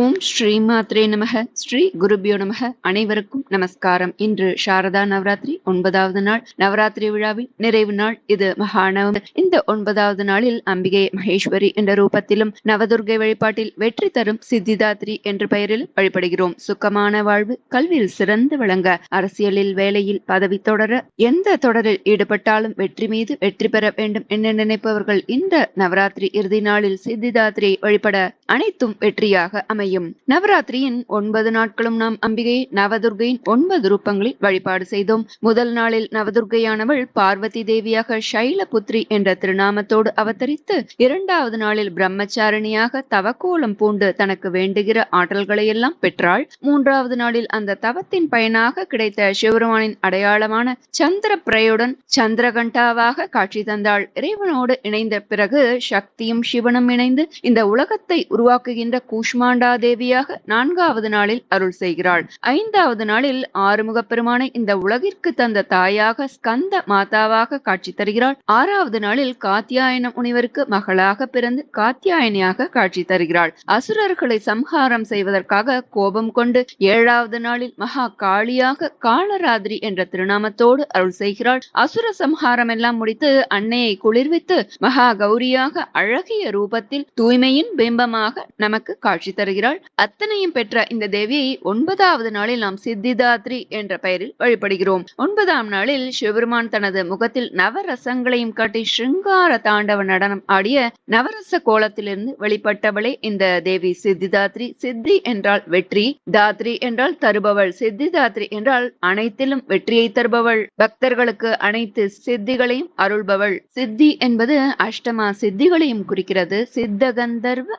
ஓம் ஸ்ரீ மாத்ரே நமக. ஸ்ரீ குருபியோ நமக. அனைவருக்கும் நமஸ்காரம். இன்று சாரதா நவராத்திரி ஒன்பதாவது நாள் நவராத்திரி விழாவின் நிறைவு நாள். இது மகாணவம் இந்த ஒன்பதாவது நாளில் அம்பிகை மகேஸ்வரி என்ற ரூபத்திலும் நவதுர்கை வழிபாட்டில் வெற்றி தரும் சித்திதாத்ரி என்ற பெயரில் வழிபடுகிறோம். சுக்கமான வாழ்வு கல்வியில் சிறந்து விளங்க அரசியலில் வேலையில் பதவி தொடர எந்த தொடரில் ஈடுபட்டாலும் வெற்றி மீது வெற்றி பெற வேண்டும் என நினைப்பவர்கள் இந்த நவராத்திரி இறுதி நாளில் சித்திதாத்ரி வழிபட அனைத்தும் வெற்றியாக அமை அமையும். நவராத்திரியின் ஒன்பது நாட்களும் நாம் அம்பிகை நவதுர்கையின் ஒன்பது ரூபங்களில் வழிபாடு செய்தோம். முதல் நாளில் நவதுர்கையானவள் பார்வதி தேவியாக சைலபுத்ரி என்ற திருநாமத்தோடு அவதரித்து இரண்டாவது நாளில் பிரம்மச்சாரிணியாக தவக்கோலம் பூண்டு தனக்கு வேண்டுகிற ஆற்றல்களை எல்லாம் பெற்றாள். மூன்றாவது நாளில் அந்த தவத்தின் பயனாக கிடைத்த சிவபெருமானின் அடையாளமான சந்திர பிரயுடன் சந்திரகண்டாவாக காட்சி தந்தாள். இறைவனோடு இணைந்த பிறகு சக்தியும் சிவனும் இணைந்து இந்த உலகத்தை உருவாக்குகின்ற கூஷ்மாண்ட தேவியாக நான்காவது நாளில் அருள் செய்கிறாள். ஐந்தாவது நாளில் ஆறுமுக பெருமானை இந்த உலகிற்கு தந்த தாயாக ஸ்கந்த மாதாவாக காட்சி தருகிறாள். ஆறாவது நாளில் காத்தியாயன முனிவருக்கு மகளாக பிறந்து காத்தியாயனியாக காட்சி தருகிறாள். அசுரர்களை சம்ஹாரம் செய்வதற்காக கோபம் கொண்டு ஏழாவது நாளில் மகா காளியாக காலராத்திரி என்ற திருநாமத்தோடு அருள் செய்கிறாள். அசுர சம்ஹாரம் எல்லாம் முடித்து அன்னையை குளிர்வித்து மகா கௌரியாக அழகிய ரூபத்தில் தூய்மையின் பிம்பமாக நமக்கு காட்சி தருகிறார் தருகிறாள் அத்தனையும் பெற்ற இந்த தேவியை ஒன்பதாவது நாளில் நாம் சித்திதாத்ரி என்ற பெயரில் வழிபடுகிறோம். ஒன்பதாம் நாளில் சிவபெருமான் தனது முகத்தில் நவரசங்களையும் காட்டி ஸ்ருங்கார தாண்டவ நடனம் ஆடிய நவரச கோலத்திலிருந்து வெளிப்பட்டவளே இந்த தேவி சித்திதாத்ரி. சித்தி என்றால் வெற்றி தாத்ரி என்றால் தருபவள். சித்திதாத்ரி என்றால் அனைத்திலும் வெற்றியை தருபவள். பக்தர்களுக்கு அனைத்து சித்திகளையும் அருள்பவள். சித்தி என்பது அஷ்டமா சித்திகளையும் குறிக்கிறது. சித்த கந்தர்வ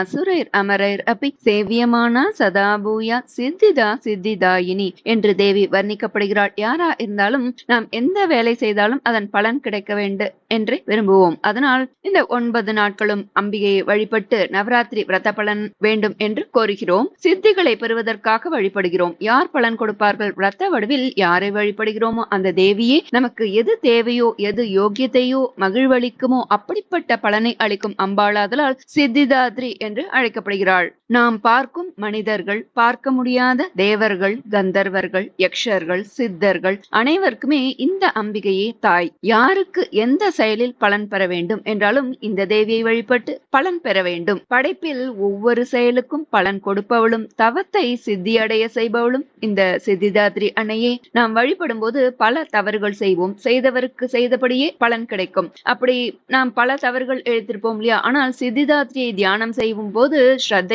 அசுரர் அமரர் அப்பி சேவியமானா சதாபூயா சித்திதா சித்திதாயினி என்று தேவி வர்ணிக்கப்படுகிறாள். யாரா இருந்தாலும் நாம் எந்த வேலை செய்தாலும் அதன் பலன் கிடைக்க வேண்டும் என்று விரும்புவோம். அதனால் இந்த ஒன்பது நாட்களும் அம்பிகையை வழிபட்டு நவராத்திரி விரத பலன் வேண்டும் என்று கோருகிறோம். சித்திகளை பெறுவதற்காக வழிபடுகிறோம். யார் பலன் கொடுப்பார்கள்? விரத வடிவில் யாரை வழிபடுகிறோமோ அந்த தேவியே நமக்கு எது தேவையோ எது யோகியத்தையோ மகிழ்வளிக்குமோ அப்படிப்பட்ட பலனை அளிக்கும் அம்பாளாதலால் சித்திதாத்ரி என்று அழைக்கப்படுகிறாள். நாம் பார்க்கும் மனிதர்கள் பார்க்க முடியாத தேவர்கள் கந்தர்வர்கள் யக்ஷர்கள் சித்தர்கள் அனைவருக்குமே இந்த அம்பிகையே தாய். யாருக்கு எந்த செயலில் பலன் பெற வேண்டும் என்றாலும் இந்த தேவியை வழிபட்டு பலன் பெற வேண்டும். படைப்பில் ஒவ்வொரு செயலுக்கும் பலன் கொடுப்பவளும் தவத்தை சித்தியடைய செய்பவளும் இந்த சித்திதாத்ரி அன்னையே. நாம் வழிபடும் போது பல தவறுகள் செய்வோம். செய்தவருக்கு செய்தபடியே பலன் கிடைக்கும். அப்படி நாம் பல தவறுகள் எழுத்திருப்போம் இல்லையா? ஆனால் சித்திதாத்ரியை தியானம் செய்யும் போது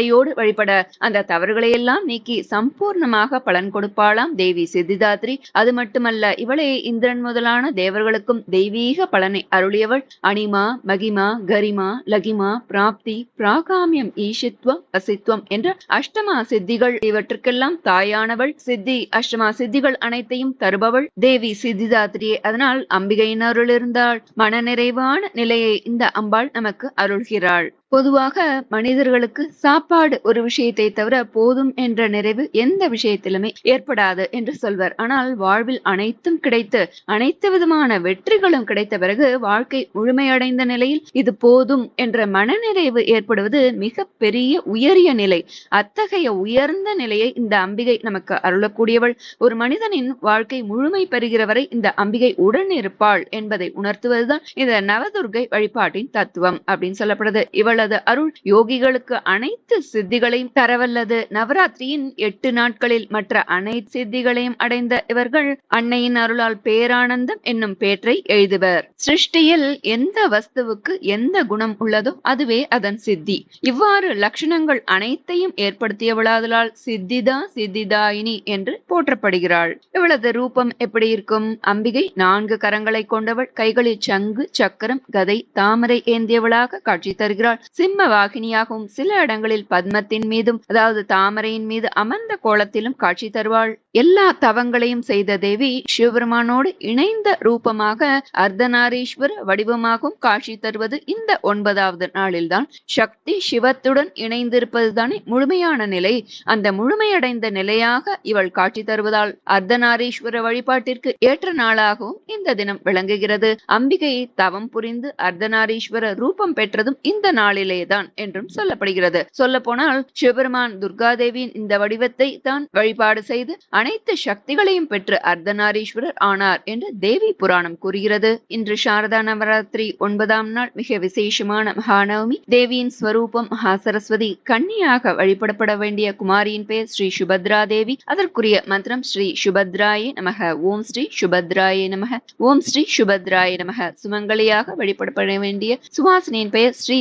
சிரத்தையோடு வழிபட அந்த தவறுகளை எல்லாம் நீக்கி சம்பூர்ணமாக பலன் கொடுப்பாளாம் தேவி சித்திதாத்ரி. அது மட்டுமல்ல இவளே இந்திரன் முதலான தேவர்களுக்கும் தெய்வீக பலனை அருளியவள். அனிமா மகிமா கரிமா லகிமா பிராப்தி பிராகாமியம் ஈஷித்வம் அசித்வம் என்ற அஷ்டமா சித்திகள் இவற்றுக்கெல்லாம் தாயானவள். சித்தி அஷ்டமா சித்திகள் அனைத்தையும் தருபவள் தேவி சித்திதாத்ரியே. அதனால் அம்பிகையின் அருள் இருந்தாள். மனநிறைவான நிலையை இந்த அம்பாள் நமக்கு அருள்கிறாள். பொதுவாக மனிதர்களுக்கு சாப்பாடு ஒரு விஷயத்தை தவிர போதும் என்ற நிறைவு எந்த விஷயத்திலுமே ஏற்படாது என்று சொல்வர். ஆனால் வாழ்வில் அனைத்தும் கிடைத்து அனைத்து விதமான வெற்றிகளும் கிடைத்த பிறகு வாழ்க்கை முழுமையடைந்த நிலையில் இது போதும் என்ற மனநிறைவு ஏற்படுவது மிக பெரிய உயரிய நிலை. அத்தகைய உயர்ந்த நிலையை இந்த அம்பிகை நமக்கு அருளக்கூடியவள். ஒரு மனிதனின் வாழ்க்கை முழுமை பெறுகிற வரை இந்த அம்பிகை உடன் இருப்பாள் என்பதை உணர்த்துவதுதான் இந்த நவதுர்கை வழிபாட்டின் தத்துவம் அப்படின்னு சொல்லப்படுது. இவள் உள்ளது அருள் யோகிகளுக்கு அனைத்து சித்திகளையும் தரவல்லது. நவராத்திரியின் எட்டு நாட்களில் மற்ற அனைத்து சித்திகளையும் அடைந்த இவர்கள் அன்னையின் அருளால் பேரானந்தம் என்னும் பேற்றை எழுதுவர். சிருஷ்டியில் எந்த வஸ்துவுக்கு எந்த குணம் உள்ளதோ அதுவே அதன் சித்தி. இவ்வாறு லட்சணங்கள் அனைத்தையும் ஏற்படுத்தியவளாதலால் சித்திதா சித்திதாயினி என்று போற்றப்படுகிறாள். இவளது ரூபம் எப்படி இருக்கும்? அம்பிகை நான்கு கரங்களை கொண்டவள். கைகளில் சங்கு சக்கரம் கதை தாமரை ஏந்தியவளாக காட்சி தருகிறாள். சிம்ம வாகினியாகவும் சில இடங்களில் பத்மத்தின் மீதும் அதாவது தாமரையின் மீது அமர்ந்த கோலத்திலும் காட்சி தருவாள். எல்லா தவங்களையும் செய்த தேவி சிவபெருமானோடு இணைந்த ரூபமாக அர்த்தநாரீஸ்வர வடிவமாகவும் காட்சி தருவது இந்த ஒன்பதாவது நாளில்தான். சக்தி சிவத்துடன் இணைந்திருப்பதுதானே முழுமையான நிலை. அந்த முழுமையடைந்த நிலையாக இவள் காட்சி தருவதால் அர்த்தநாரீஸ்வர வழிபாட்டிற்கு ஏற்ற நாளாகவும் இந்த தினம் விளங்குகிறது. அம்பிகையை தவம் புரிந்து அர்த்தநாரீஸ்வர ரூபம் பெற்றதும் இந்த நாளில் நாளிலேதான் என்றும் சொல்லப்படுகிறது. சொல்ல போனால் சிவபெருமான் துர்காதேவியின் இந்த வடிவத்தை தான் வழிபாடு செய்து அனைத்து சக்திகளையும் பெற்று அர்த்தநாரீஸ்வரர் ஆனார் என்று தேவி புராணம் கூறுகிறது. இன்று சாரதா நவராத்திரி ஒன்பதாம் நாள் மிக விசேஷமான மகாநவமி. தேவியின் ஸ்வரூபம் மகாசரஸ்வதி. கன்னியாக வழிபடப்பட வேண்டிய குமாரியின் பெயர் ஸ்ரீ சுபத்ரா தேவி அதற்குரிய மந்திரம் ஸ்ரீ சுபத்ராயே நமக. ஓம் ஸ்ரீ சுபத்ராயே நமக. ஓம் ஸ்ரீ சுபத்ராய நமக. சுமங்கலியாக வழிபடப்பட வேண்டிய சுவாசினியின் பெயர் ஸ்ரீ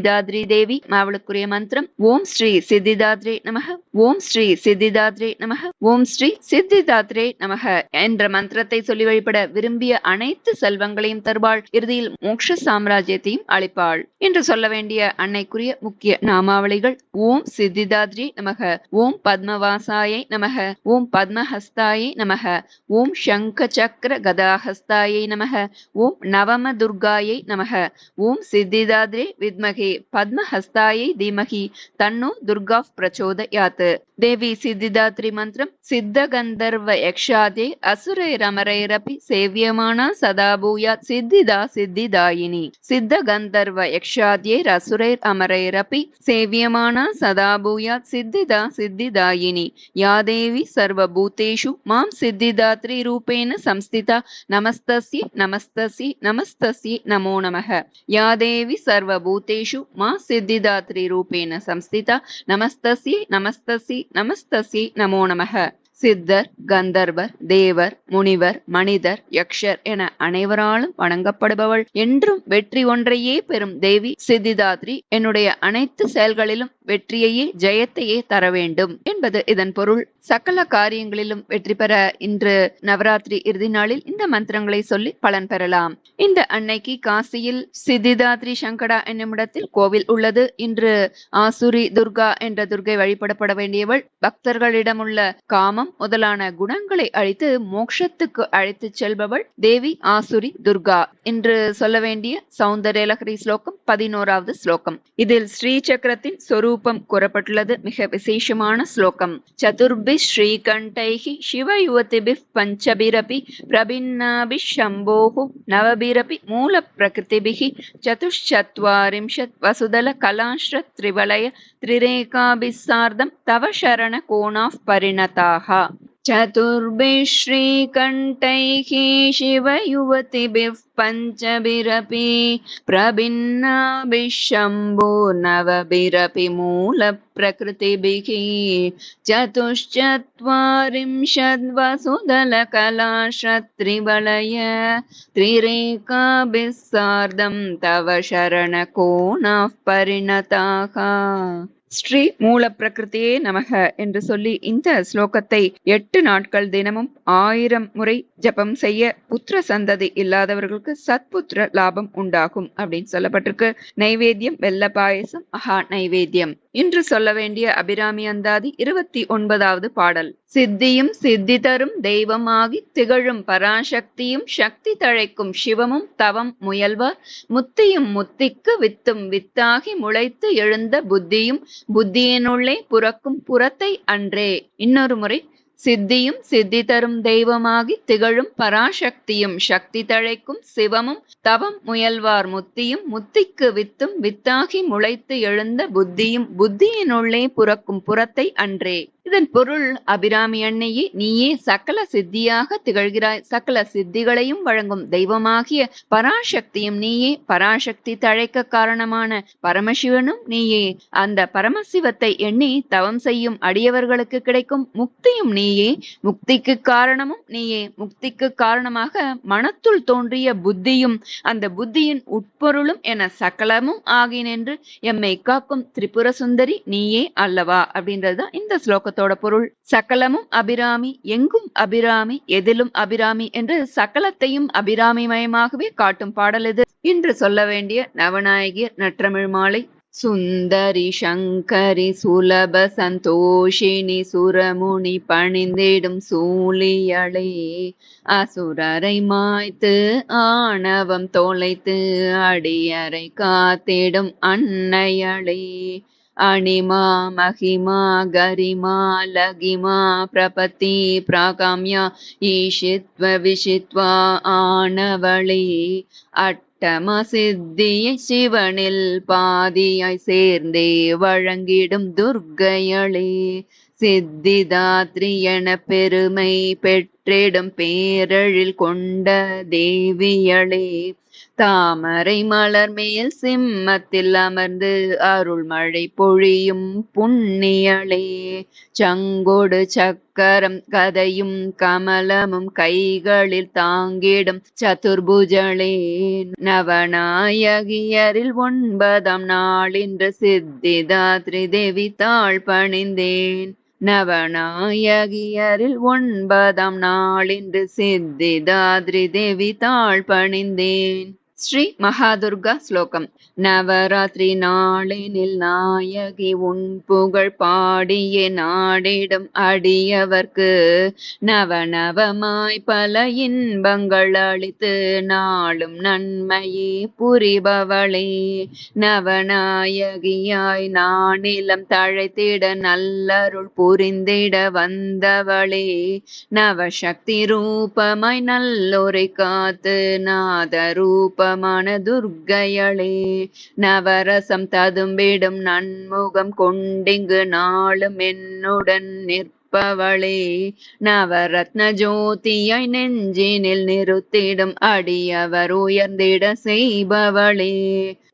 சித்திதாத்ரி தேவி அவளுக்குரிய மந்திரம் ஓம் ஸ்ரீ சித்திதாத்ரே நமக ஓம் ஸ்ரீ சித்திதாத்ரே நமக ஓம் ஸ்ரீ சித்திதாத்ரே நமக என்ற மந்திரத்தை சொல்லி வழிபட விரும்பிய அனைத்து செல்வங்களையும் தருவாள். இறுதியில் மோட்ச சாம்ராஜ்யத்தையும் அளிப்பாள். என்று சொல்ல வேண்டிய அன்னைக்குரிய முக்கிய நாமாவளிகள் ஓம் சித்திதாத்ரி நமக ஓம் பத்மவாசாயை நமக ஓம் பத்மஹஸ்தாயை நமக ஓம் சங்க சக்கர கதாஹஸ்தாயை நமக ஓம் நவம துர்காயை நமக ஓம் சித்திதாத்ரே வித்மகே பத்மஹஸ்தாயை தீமகி தன்னு துர்கா பிரச்சோதயாத் தேவி சித்திதாத்ரி மந்திரம் சித்த கந்தர்வ யக்ஷாதே அசுரைரமரைரபி சேவியமானா சதா பூயாத் சித்திதா சித்திதாயினி. சித்த கந்தர்வ யக்ஷாத்யேர் அசுரைர் அமரைரபி சேவியமானா சதா பூயாத் சித்திதா சித்திதாயினி. யா தேவி சர்வபூதேஷு மாம் சித்திதாத்ரி ரூபேண சம்ஸ்திதா நமஸ்தஸ்ய நமஸ்தஸ்ய நமஸ்தஸ்ய நமோ நமக யா தேவி சர்வபூதேஷு மா சித்திதாத்ரி ரூபேண சம்ஸ்திதா நமஸ்தஸ்ய நமஸ்தஸ்ய நமஸ்தசி நமோ நமக. சித்தர் கந்தர்வர் தேவர் முனிவர் மனிதர் யக்ஷர் என அனைவராலும் வணங்கப்படுபவள். என்றும் வெற்றி ஒன்றையே பெறும் தேவி சித்திதாத்ரி என்னுடைய அனைத்து செயல்களிலும் வெற்றியையே ஜெயத்தையே தர வேண்டும். என்பது இதன் பொருள். சகல காரியங்களிலும் வெற்றி பெற இன்று நவராத்திரி இறுதி நாளில் இந்த மந்திரங்களை சொல்லி பலன் பெறலாம். இந்த அன்னைக்கு காசியில் சித்திதாத்ரி சங்கடா என்னுமிடத்தில் கோவில் உள்ளது. இன்று ஆசுரி துர்கா என்ற துர்கை வழிபடப்பட வேண்டியவள். பக்தர்களிடமுள்ள காமம் முதலான குணங்களை அழித்து மோக்ஷத்துக்கு அழைத்துச் செல்பவள் தேவி ஆசுரி துர்கா. என்று சொல்ல வேண்டிய சௌந்தரலகரி ஸ்லோகம் பதினோராவது ஸ்லோகம். இதில் ஸ்ரீ சக்கரத்தின் சொரூபம் கூறப்பட்டுள்ளது. மிக விசேஷமான ஸ்லோகம். சதுர்பி ஸ்ரீகண்டைகி சிவ யுவதிபி பஞ்சபிரபி பிரபின்னாபி சம்போகு நவபிரபி மூல பிரகிருதிபிகி சதுஷ்சத்வாரிம்ஷத் வசுதல கலாஷ்ர திரிவலய திரிரேகாபிசார்தம் தவ சரண கோணாஃப் பரிணதாக. चतुर्भिः श्रीकण्ठैः शिवयुवतिभिः पञ्चभिरपि प्रभिन्नाभिः शम्भोर्नवभिरपि मूलप्रकृतिभिः चतुश्चत्वारिंशद्वसुदलकलाश्रत्रिवलय त्रिरेकाभिः सार्धं तव शरणकोणाः परिणताः ஸ்ரீ மூல பிரகிருதியே நமக என்று சொல்லி இந்த ஸ்லோகத்தை எட்டு நாட்கள் தினமும் ஆயிரம் முறை ஜபம் செய்ய புத்திர சந்ததி இல்லாதவர்களுக்கு சத்புத்திர லாபம் உண்டாகும் அப்படின்னு சொல்லப்பட்டிருக்கு. நைவேத்தியம் வெள்ள பாயசம் அஹா நைவேத்தியம். இன்று சொல்ல வேண்டிய அபிராமி அந்தாதி இருபத்தி ஒன்பதாவது பாடல். சித்தியும் சித்தி தரும் தெய்வமாகி திகழும் பராசக்தியும் சக்தி தழைக்கும் சிவமும் தவம் முயல்வார். முத்தியும் முத்திக்கு வித்தும் வித்தாகி முளைத்து எழுந்த புத்தியும் புத்தியினுள்ளே புறக்கும் புறத்தை அன்றே. இன்னொரு முறை சித்தியும் சித்தி தரும் தெய்வமாகி திகழும் பராசக்தியும் சக்தி தழைக்கும் சிவமும் தவம் முயல்வார். முத்தியும் முத்திக்கு வித்தும் வித்தாகி முளைத்து எழுந்த புத்தியும் புத்தியினுள்ளே புறக்கும் புறத்தை அன்றே. இதன் பொருள் அபிராமி அன்னையே நீயே சகல சித்தியாக திகழ்கிறாய். சகல சித்திகளையும் வழங்கும் தெய்வமாகிய பராசக்தியும் நீயே. பராசக்தி தழைக்க காரணமான பரமசிவனும் நீயே. அந்த பரமசிவத்தை எண்ணி தவம் செய்யும் அடியவர்களுக்கு கிடைக்கும் முக்தியும் நீயே. முக்திக்கு காரணமும் நீயே. முக்திக்கு காரணமாக மனத்துள் தோன்றிய புத்தியும் அந்த புத்தியின் உட்பொருளும் என சகலமும் ஆகினென்று எம்மை காக்கும் திரிபுர சுந்தரி நீயே அல்லவா அப்படின்றதுதான் இந்த ஸ்லோகம் ஸ்லோகத்தோட பொருள். சகலமும் அபிராமி எங்கும் அபிராமி எதிலும் அபிராமி என்று சகலத்தையும் அபிராமிமயமாகவே காட்டும் பாடல் இது. இன்று சொல்ல வேண்டிய நவநாயகியர் நற்றமிழ் மாலை. சுந்தரி சங்கரி சுலப சந்தோஷினி சுரமுனி பணிந்திடும் சூழியளே அசுரரை மாய்த்து ஆணவம் தொலைத்து அடியறை காத்திடும் அன்னையளே அணிமா மகிமா கரிமா லகிமா பிரபத்தி பிராகாமியா ஈஷித்வ விஷித்வா ஆனவளே அட்டம அட்டமா சித்தியை சிவனில் பாதியாய் சேர்ந்தே வழங்கிடும் துர்க்கையளே சித்திதாத்ரி என பெருமை பெற்றிடும் பேரழில் கொண்ட தேவியளே. தாமரை மலர் மேல் சிம்மத்தில் அமர்ந்து அருள் மழை பொழியும் புண்ணியளே சங்கொடு சக்கரம் கதையும் கமலமும் கைகளில் தாங்கிடும் சதுர்புஜளே நவநாயகியரில் ஒன்பதாம் நாளின்று சித்திதாத்ரி தேவி தாழ் பணிந்தேன். நவநாயகியரில் ஒன்பதாம் நாளின்று சித்திதாத்ரி தேவி தாழ் பணிந்தேன். ஸ்ரீ மகாதுர்கா ஸ்லோகம். நவராத்திரி நாளினில் நாயகி உன் புகழ் பாடிய நாடிடும் அடியவர்க்கு. நவநவமாய் பல இன்பங்கள் அளித்து நாளும் நன்மையே புரிபவளே. நவநாயகியாய் நானிலம் தழைத்திட நல்லருள் புரிந்திட வந்தவளே. நவசக்தி ரூபமாய் நல்லொரை காத்து நாத ரூபமான துர்க்கையளே நவரசம் ததும்பிடும் நன்முகம் கொண்டிங்கு நாளும் என்னுடன் நிற்பவளே. நவரத்ன ஜோதியாய் நெஞ்சினில் நிறுத்திடும் அடியவர் உயர்ந்திட செய்பவளே.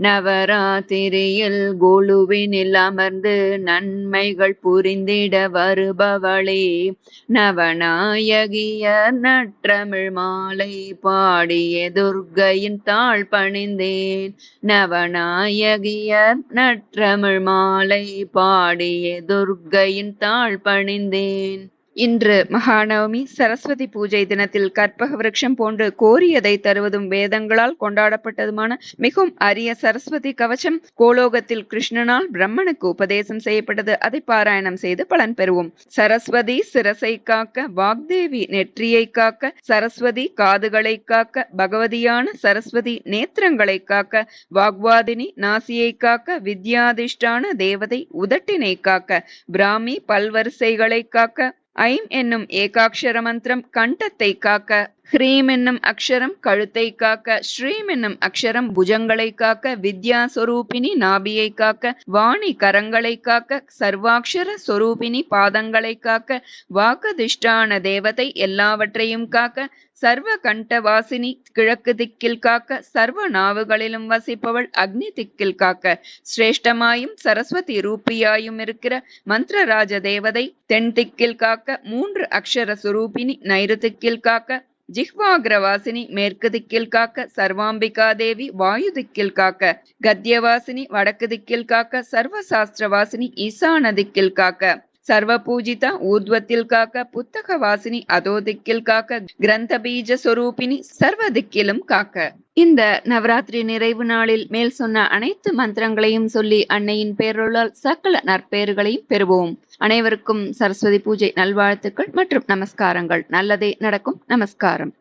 நவராத்திரியில் குழுவினில் அமர்ந்து நன்மைகள் புரிந்திட வருபவளே. நவநாயகிய நற்றமிழ் மாலை பாடிய துர்க்கையின் தாழ் பணிந்தேன். நவநாயகியர் நற்றமிழ் மாலை பாடிய துர்க்கையின் தாழ் பணிந்தேன். இன்று மகாநவமி சரஸ்வதி பூஜை தினத்தில் கற்பக விரக்ஷம் போன்று கோரியதை தருவதும் வேதங்களால் கொண்டாடப்பட்டதுமான மிகவும் அரிய சரஸ்வதி கவச்சம் கோலோகத்தில் கிருஷ்ணனால் பிரம்மனுக்கு உபதேசம் செய்யப்பட்டது. அதை பாராயணம் செய்து பலன் பெறுவோம். சரஸ்வதி சிரசை காக்க வாக்தேவி நெற்றியை காக்க சரஸ்வதி காதுகளை காக்க பகவதியான சரஸ்வதி நேத்திரங்களை காக்க வாக்வாதினி நாசியை காக்க வித்யாதிஷ்டான தேவதை உதட்டினை காக்க பிராமி பல்வரிசைகளை காக்க ஐம் என்னும் ஏகாட்சர மந்திரம் கண்டத்தை காக்க ஹ்ரீம் என்னும் அக்ஷரம் கழுத்தை காக்க ஸ்ரீம் என்னும் அக்ஷரம் புஜங்களை காக்க வித்யா சொரூபினி நாபியை காக்க வாணி கரங்களை காக்க சர்வாக்ஷர சொரூபினி பாதங்களை காக்க வாக்கதிஷ்டான தேவதை எல்லாவற்றையும் காக்க சர்வ கண்டவாசினி கிழக்கு திக்கில் காக்க சர்வ நாவுகளிலும் வசிப்பவள் அக்னி திக்கில் காக்க சிரேஷ்டமாயும் சரஸ்வதி ரூபியாயும் இருக்கிற மந்திரராஜ தேவதை தென் திக்கில் காக்க மூன்று அக்ஷர சுரூபினி நைரு திக்கில் காக்க ஜிஹ்வாகிரவாசினி மேற்கு திக்கில் காக்க சர்வாம்பிகா தேவி வாயு திக்கில் காக்க கத்தியவாசினி வடக்கு திக்கில் காக்க சர்வசாஸ்திரவாசினி ஈசான திக்கில் காக்க. சர்வ பூஜிதா ஊர்துவத்தில் காக்க புத்தக வாசினி அதோ திக்கில் காக்க கிரந்த பீஜ சொரூபினி சர்வ திக்கிலும் காக்க. இந்த நவராத்திரி நிறைவு நாளில் மேல் சொன்ன அனைத்து மந்திரங்களையும் சொல்லி அன்னையின் பேரொழால் சகல நற்பெயர்களையும் பெறுவோம். அனைவருக்கும் சரஸ்வதி பூஜை நல்வாழ்த்துக்கள் மற்றும் நமஸ்காரங்கள். நல்லதே நடக்கும். நமஸ்காரம்.